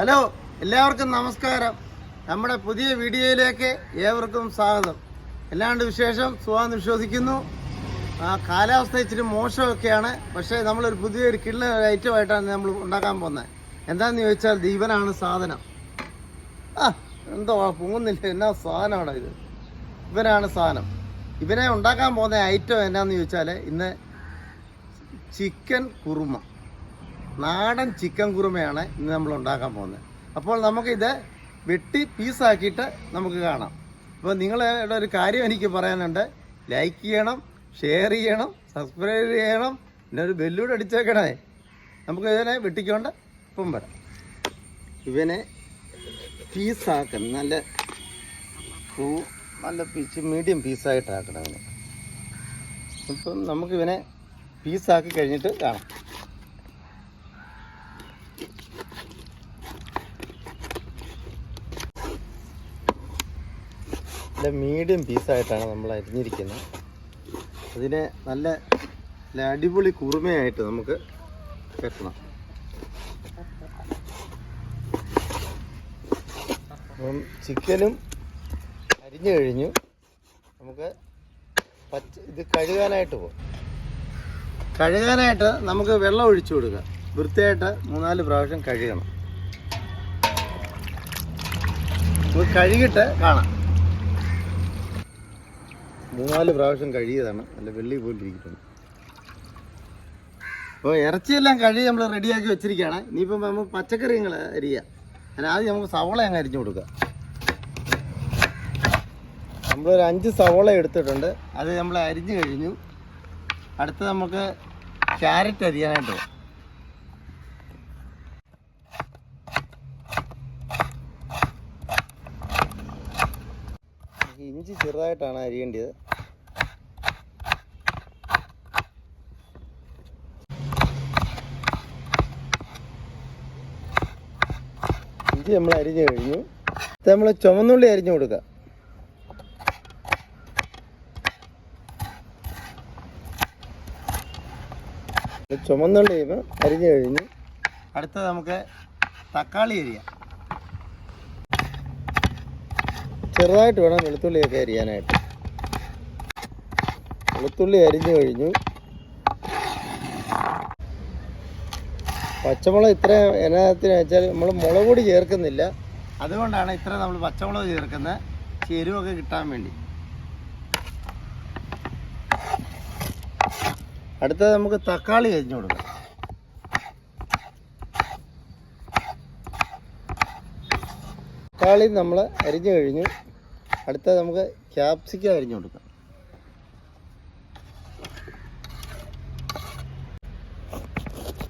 Hello എല്ലാവർക്കും നമസ്കാരം. നമ്മുടെ പുതിയ വീഡിയോയിലേക്ക് ഏവർക്കും സ്വാഗതം. എല്ലാണ്ട് വിശേഷം? സുഖം വിശ്വസിക്കുന്നു. കാലാവസ്ഥ ഇച്ചിരി മോശമൊക്കെയാണ്. പക്ഷേ നമ്മളൊരു പുതിയൊരു കിള്ള ഐറ്റമായിട്ടാണ് നമ്മൾ ഉണ്ടാക്കാൻ പോകുന്നത്. എന്താണെന്ന് ചോദിച്ചാൽ ദീപനാണ് സാധനം. ആ എന്തോ പൊങ്ങുന്നില്ല. എന്നാ സാധനമാണോ ഇത്? ഇവനാണ് സാധനം. ഇവനെ ഉണ്ടാക്കാൻ പോകുന്ന ഐറ്റം എന്നാന്ന് ചോദിച്ചാൽ ഇന്ന് ചിക്കൻ കുറുമ. നാടൻ ചിക്കൻ കുറുമയാണ് ഇന്ന് നമ്മൾ ഉണ്ടാക്കാൻ പോകുന്നത്. അപ്പോൾ നമുക്കിത് വെട്ടി പീസാക്കിയിട്ട് നമുക്ക് കാണാം. അപ്പോൾ നിങ്ങളുടെ ഒരു കാര്യം എനിക്ക് പറയാനുണ്ട്. ലൈക്ക് ചെയ്യണം ഷെയർ ചെയ്യണം സബ്സ്ക്രൈബ് ചെയ്യണം പിന്നെ ഒരു ബെല്ലൂടെ അടിച്ചേക്കണേ. നമുക്ക് ഇതിനെ വെട്ടിക്കൊണ്ട് ഇപ്പം വരാം. ഇവനെ പീസാക്കണം നല്ല പൂ നല്ല പീസ് മീഡിയം പീസായിട്ടാക്കണം ഇവനെ. ഇപ്പം നമുക്കിവനെ പീസാക്കി കഴിഞ്ഞിട്ട് കാണാം. നല്ല മീഡിയം പീസായിട്ടാണ് നമ്മൾ അരിഞ്ഞിരിക്കുന്നത്. അതിനെ നല്ല അടിപൊളി കുറുമയായിട്ട് നമുക്ക് വെക്കണം അപ്പം ചിക്കനും അരിഞ്ഞു കഴിഞ്ഞു. നമുക്ക് പച്ച ഇത് കഴുകാനായിട്ട് പോകും കഴുകാനായിട്ട് നമുക്ക് വെള്ളം ഒഴിച്ചു കൊടുക്കുക വൃത്തിയായിട്ട് മൂന്നാൽ പ്രാവശ്യം കഴുകണം. നമുക്ക് കഴുകിയിട്ട് കാണാം. മൂന്നാൽ പ്രാവശ്യം കഴിയതാണ് നല്ല വെള്ളി പോലെ ഇരിക്കുന്നു അപ്പോൾ ഇറച്ചിയെല്ലാം കഴുകി നമ്മൾ റെഡിയാക്കി വെച്ചിരിക്കുകയാണ്. ഇനിയിപ്പം നമുക്ക് പച്ചക്കറികൾ അരിയുക അതിന് ആദ്യം നമുക്ക് സവോള അങ്ങ് അരിഞ്ഞു കൊടുക്കുക നമ്മളൊരു അഞ്ച് സവോള എടുത്തിട്ടുണ്ട്. അത് നമ്മൾ അരിഞ്ഞു കഴിഞ്ഞു. അടുത്ത് നമുക്ക് ക്യാരറ്റ് അരിയാനായിട്ട് പോകും നമുക്ക് ഇഞ്ചി ചെറുതായിട്ടാണ് അരിയേണ്ടത് ഇഞ്ചി നമ്മൾ അരിഞ്ഞു കഴിഞ്ഞു. നമ്മൾ ചുമന്നുള്ളി അരിഞ്ഞു കൊടുക്കാം. ചുമന്നുള്ളി അരിഞ്ഞു കഴിഞ്ഞു. അടുത്തത് നമുക്ക് തക്കാളി അരിയാം. ചെറുതായിട്ട് വേണം വെളുത്തുള്ളിയൊക്കെ അരിയാനായിട്ട്. വെളുത്തുള്ളി അരിഞ്ഞു കഴിഞ്ഞു. പച്ചമുളക് ഇത്ര എന്നാത്തിന് വെച്ചാൽ നമ്മൾ മുളക് പൊടി ചേർക്കുന്നില്ല. അതുകൊണ്ടാണ് ഇത്ര നമ്മൾ പച്ചമുളക് ചേർക്കുന്നത് എരിവൊക്കെ കിട്ടാൻ വേണ്ടി. അടുത്തത് നമുക്ക് തക്കാളി അരിഞ്ഞു കൊടുക്കാം. തക്കാളി നമ്മൾ അരിഞ്ഞു കഴിഞ്ഞു. അടുത്ത നമുക്ക് ക്യാപ്സിക്കം അരിഞ്ഞു കൊടുക്കാം.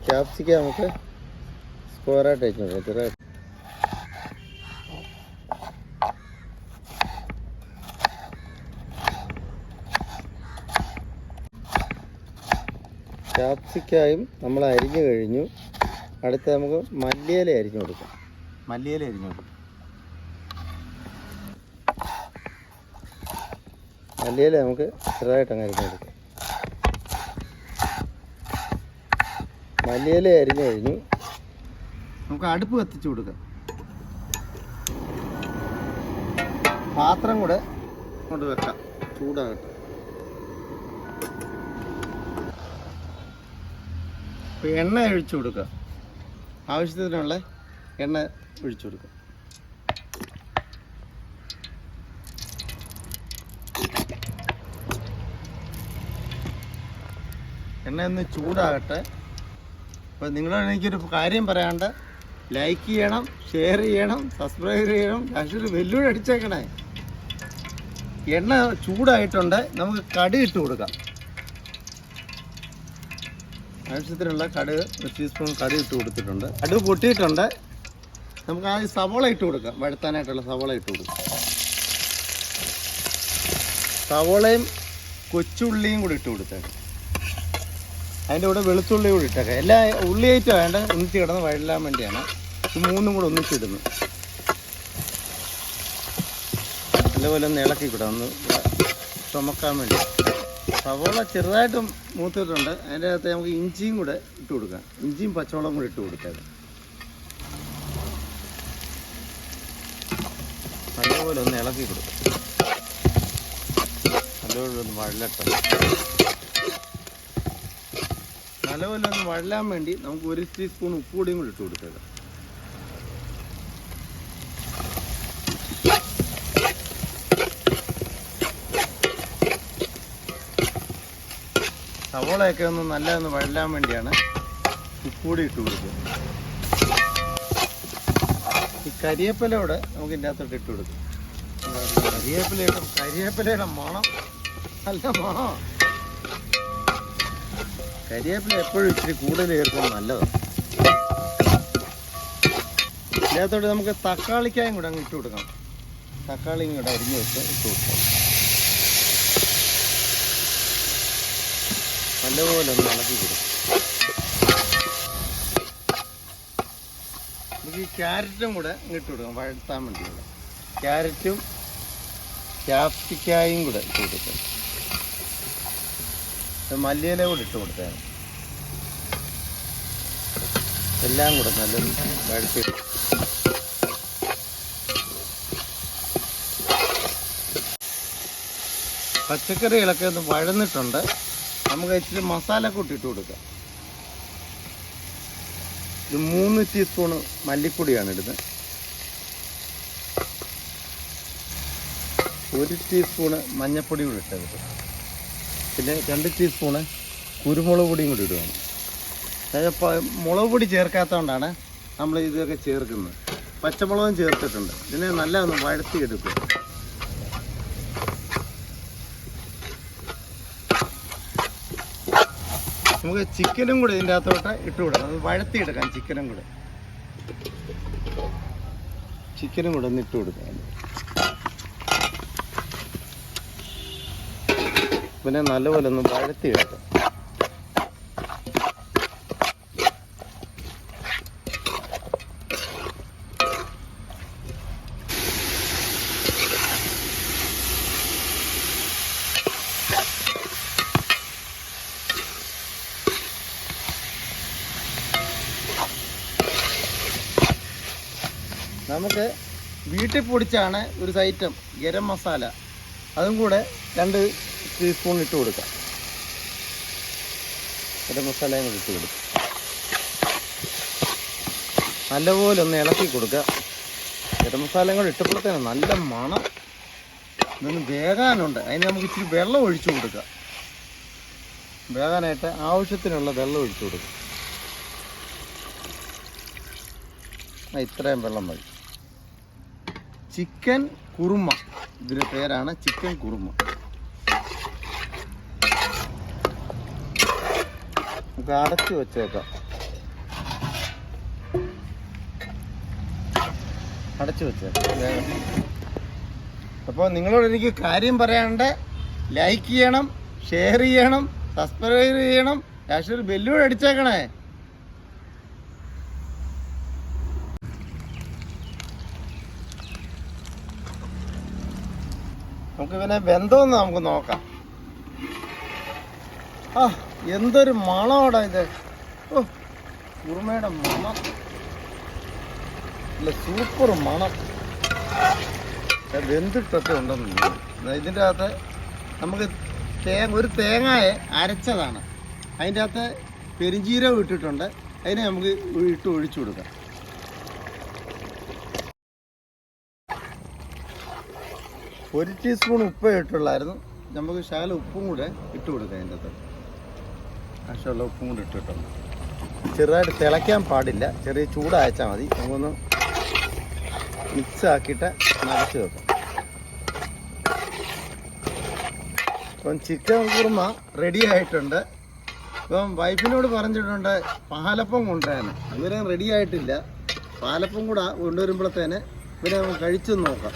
ക്യാപ്സിക്കം നമുക്ക് സ്ക്വയറായിട്ട് അരിഞ്ഞു കൊടുക്കാം ചെറുതായിട്ട് ക്യാപ്സിക്കായും നമ്മൾ അരിഞ്ഞു കഴിഞ്ഞു. അടുത്ത നമുക്ക് മല്ലിയില അരിഞ്ഞു കൊടുക്കാം. മല്ലിയില അരിഞ്ഞു കൊടുക്കാം. മല്ലിയില നമുക്ക് ചെറുതായിട്ട് അങ്ങ് അരിഞ്ഞു കൊടുക്കാം. മല്ലിയില അരിഞ്ഞു കഴിഞ്ഞു. നമുക്ക് അടുപ്പ് കത്തിച്ചു കൊടുക്കാം. പാത്രം കൂടെ കൊണ്ട് വെക്കാം. ചൂടാകട്ടെ. എണ്ണ ഒഴിച്ചു കൊടുക്കുക ആവശ്യത്തിനുള്ള എണ്ണ ഒഴിച്ചു കൊടുക്കുക എണ്ണ ഒന്ന് ചൂടാകട്ടെ. അപ്പോൾ നിങ്ങളോട് എനിക്കൊരു കാര്യം പറയാണ്ട് ലൈക്ക് ചെയ്യണം ഷെയർ ചെയ്യണം സബ്സ്ക്രൈബ് ചെയ്യണം. ലാസ്റ്റൊരു വെല്ലുവിളി അടിച്ചേക്കണേ. എണ്ണ ചൂടായിട്ടുണ്ട്. നമുക്ക് കടി ഇട്ട് കൊടുക്കാം. ആവശ്യത്തിനുള്ള കടുക് ഒരു ടീസ്പൂൺ കടി ഇട്ട് കൊടുത്തിട്ടുണ്ട്. കടു പൊട്ടിയിട്ടുണ്ട്. നമുക്ക് ആദ്യം സവോള ഇട്ട് കൊടുക്കാം. വഴുത്താനായിട്ടുള്ള സവോള ഇട്ട് കൊടുക്കാം. സവോളയും കൊച്ചുള്ളിയും കൂടി ഇട്ട് കൊടുത്തേക്കാം. അതിന്റെ കൂടെ വെളുത്തുള്ളി കൂടി ഇട്ടേക്കാം. എല്ലാ ഉള്ളി ഐറ്റം വേണ്ട ഒന്നിച്ച് കിടന്ന് വഴലാൻ വേണ്ടിയാണ്. ഇത് മൂന്നും കൂടെ ഒന്നിച്ചിടുന്നു നല്ലപോലെ ഒന്ന് ഇളക്കി കൂടെ ഒന്ന് ചുമക്കാൻ വേണ്ടി. സവോള ചെറുതായിട്ട് മൂത്തിട്ടുണ്ട്. അതിന്റെ അകത്ത് നമുക്ക് ഇഞ്ചിയും കൂടെ ഇട്ട് കൊടുക്കാം. ഇഞ്ചിയും പച്ചമുളകും കൂടെ ഇട്ട് കൊടുക്കാം. നല്ലപോലെ ഒന്ന് ഇളക്കി കൊടുക്കും. നല്ലപോലെ ഒന്ന് വഴലട്ടെ. നല്ലപോലെ ഒന്ന് വഴലാൻ വേണ്ടി നമുക്ക് ഒരു ടീസ്പൂൺ ഉപ്പ് കൂടിയും കൂടി ഇട്ട് കൊടുത്തേക്കാം. സവോളയൊക്കെ ഒന്ന് നല്ല ഒന്ന് വഴലാൻ വേണ്ടിയാണ് ഉപ്പുകൂടി ഇട്ട് കൊടുക്കുന്നത്. ഈ കരിയേപ്പിലയോടെ നമുക്ക് ഇതിന്റെ അകത്തോട്ട് ഇട്ട് കൊടുക്കാം. കരിയേപ്പിലയുടെ കരിയേപ്പിലയുടെ മണം. നല്ല മണം കരിവേപ്പില എപ്പോഴും ഇച്ചിരി കൂടുതൽ ചേർക്കുന്നത് നല്ലതാണ് ഇതിനകത്തോട്ട് നമുക്ക് തക്കാളിക്കായും കൂടെ അങ്ങ് ഇട്ട് കൊടുക്കാം തക്കാളി കൂടെ അരിഞ്ഞ് വെച്ച് ഇട്ട് കൊടുക്കാം. നല്ലപോലെ ഒന്ന് ഇളക്കി കൊടുക്കും. നമുക്ക് ഈ ക്യാരറ്റും കൂടെ ഇട്ട് കൊടുക്കാം വഴത്താൻ വേണ്ടിയുള്ള. ക്യാരറ്റും ക്യാപ്സിക്കായും കൂടെ ഇട്ട് കൊടുക്കാം. മല്ലിയില കൂടി ഇട്ട് കൊടുത്തേ എല്ലാം കൂടെ നല്ല വഴറ്റി. പച്ചക്കറികളൊക്കെ ഒന്ന് വഴന്നിട്ടുണ്ട്. നമുക്ക് ഇച്ചിരി മസാല കൂട്ടി ഇട്ട് കൊടുക്കാം. ഇത് മൂന്ന് ടീസ്പൂൺ മല്ലിപ്പൊടിയാണ് ഇടുന്നത്. ഒരു ടീസ്പൂണ് മഞ്ഞൾപ്പൊടി കൂടി ഇട്ടത് പിന്നെ രണ്ട് ടീസ്പൂണ് കുരുമുളക് പൊടിയും കൂടി ഇടുകയാണ് പ- മുളക് പൊടി ചേർക്കാത്തതുകൊണ്ടാണ് നമ്മൾ ഇതൊക്കെ ചേർക്കുന്നത്. പച്ചമുളകും ചേർത്തിട്ടുണ്ട്. ഇതിനെ നല്ല ഒന്ന് വഴത്തിയെടുക്കും നമുക്ക് ചിക്കനും കൂടെ ഇതിന്റെ അകത്തോട്ട് ഇട്ടുവിടാം അത് വഴത്തിയെടുക്കാം ചിക്കനും കൂടെ. ചിക്കനും കൂടെ ഒന്ന് ഇട്ട് കൊടുക്കാം. പിന്നെ നല്ലപോലെ ഒന്ന് വഴത്തി വെക്കാം നമുക്ക് വീട്ടിൽ പൊടിച്ചാണ് ഒരു സൈറ്റം ഗരം മസാല. അതും കൂടെ രണ്ട് ടീസ്പൂൺ ഇട്ട് കൊടുക്കാം. ഗരം മസാലയും കൂടി ഇട്ട് കൊടുക്കാം. നല്ലപോലെ ഒന്ന് ഇളക്കി കൊടുക്കുക. ഗരം മസാലയും കൂടി ഇട്ടപ്പോഴത്തേന് നല്ല മണം. ഇതൊന്ന് വേകാനുണ്ട്. അതിന് നമുക്ക് ഇച്ചിരി വെള്ളം ഒഴിച്ചു കൊടുക്കുക വേകാനായിട്ട് ആവശ്യത്തിനുള്ള വെള്ളം ഒഴിച്ചു കൊടുക്കുക ഇത്രയും വെള്ളം മതി. ചിക്കൻ കുറുമ. ഇതിന്റെ പേരാണ് ചിക്കൻ കുറുമ. നമുക്ക് അടച്ചു വെച്ചേക്കാം. അടച്ചു വെച്ചേക്കാം. അപ്പോൾ നിങ്ങളോട് എനിക്ക് കാര്യം പറയാണ്ട് ലൈക്ക് ചെയ്യണം ഷെയർ ചെയ്യണം സബ്സ്ക്രൈബ് ചെയ്യണം. ഒരു ബെല്ലൂടെ അടിച്ചേക്കണേ. നമുക്ക് ഇവനെ ബന്ധമെന്ന് നമുക്ക് നോക്കാം. ആ. എന്തൊരു മണമാടാ ഇത്. ഓ കുറുമയുടെ മണം. അല്ല സൂപ്പർ മണം. വെന്തിട്ടൊക്കെ ഉണ്ടെന്ന്. ഇതിന്റെ അകത്ത് നമുക്ക് തേങ്ങ ഒരു തേങ്ങയെ അരച്ചതാണ്. അതിന്റെ അകത്ത് പെരിഞ്ചീരകം ഇട്ടിട്ടുണ്ട്. അതിനെ നമുക്ക് ഇട്ട് ഒഴിച്ചു കൊടുക്കാം. ഒരു ടീസ്പൂൺ ഉപ്പ് ഇട്ടുള്ളായിരുന്നു. നമുക്ക് ശകല ഉപ്പും കൂടെ ഇട്ട് കൊടുക്കാം അതിന്റെ അകത്ത്. ആവശ്യമുള്ള ഉപ്പും കൂടി ഇട്ടിട്ടുണ്ട്. ചെറുതായിട്ട് തിളയ്ക്കാൻ പാടില്ല. ചെറിയ ചൂടായച്ചാൽ മതി. നമുക്കൊന്ന് മിക്സ് ആക്കിയിട്ട് നിറച്ച് വെക്കാം. ഇപ്പം ചിക്കൻ കുറുമ റെഡി ആയിട്ടുണ്ട്. ഇപ്പം വൈഫിനോട് പറഞ്ഞിട്ടുണ്ട് പാലപ്പം കൊണ്ടുവരാൻ ഇവരെ റെഡി ആയിട്ടില്ല. പാലപ്പം കൂടെ കൊണ്ടുവരുമ്പോഴത്തേന് ഇവരെ കഴിച്ചു നോക്കാം.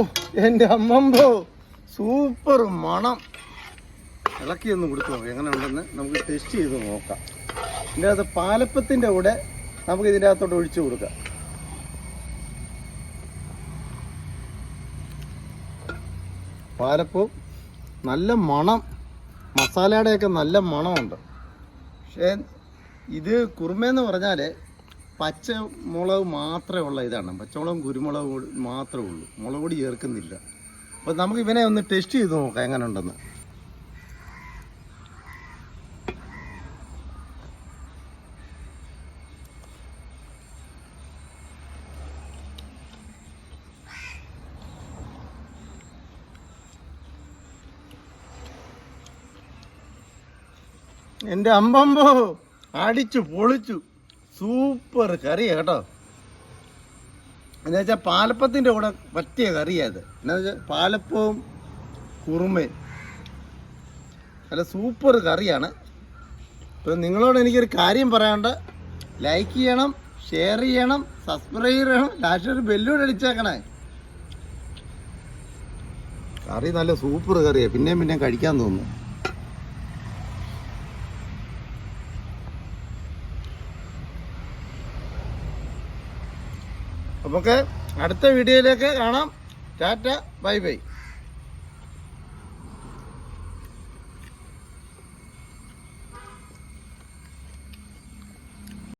ഓ എന്റെ അമ്മമ്പോ സൂപ്പർ മണം. ഇളക്കി ഒന്ന് കൊടുത്തു നോക്കാം എങ്ങനെ ഉണ്ടെന്ന് നമുക്ക് ടെസ്റ്റ് ചെയ്ത് നോക്കാം. ഇതിന്റെ അകത്ത് പാലപ്പത്തിന്റെ കൂടെ നമുക്ക് ഇതിന്റെ അകത്തോട്ട് ഒഴിച്ചു കൊടുക്കാം. പാലപ്പവും നല്ല മണം. മസാലയുടെയൊക്കെ നല്ല മണമുണ്ട്. പക്ഷേ ഇത് കുറുമയെന്ന് പറഞ്ഞാൽ പച്ച മുളക് മാത്രമേ ഉള്ള ഇതാണ്. പച്ചമുളകും കുരുമുളകും മാത്രമേ ഉള്ളൂ. മുളക് ചേർക്കുന്നില്ല. അപ്പോൾ നമുക്ക് ഇവനെ ഒന്ന് ടെസ്റ്റ് ചെയ്ത് നോക്കാം എങ്ങനെ ഉണ്ടെന്ന് എന്റെ അമ്പമ്പോ അടിച്ചു പൊളിച്ചു. സൂപ്പർ കറിയാണ് കേട്ടോ. എന്നുവെച്ചാൽ പാലപ്പത്തിന്റെ കൂടെ പറ്റിയ കറിയാ ഇത്. എന്നാ വെച്ചാൽ പാലപ്പവും കുറുമയും. നല്ല സൂപ്പർ കറിയാണ്. ഇപ്പം നിങ്ങളോട് എനിക്കൊരു കാര്യം പറയാണ്ട് ലൈക്ക് ചെയ്യണം ഷെയർ ചെയ്യണം സബ്സ്ക്രൈബ് ചെയ്യണം ലാസ്റ്റ് ഒരു ബെല്ലൂടെ അടിച്ചേക്കണേ. കറി നല്ല സൂപ്പർ കറിയാണ് പിന്നെയും പിന്നെയും കഴിക്കാൻ തോന്നുന്നു. നമുക്ക് അടുത്ത വീഡിയോയിലേക്ക് കാണാം. Tata bye bye.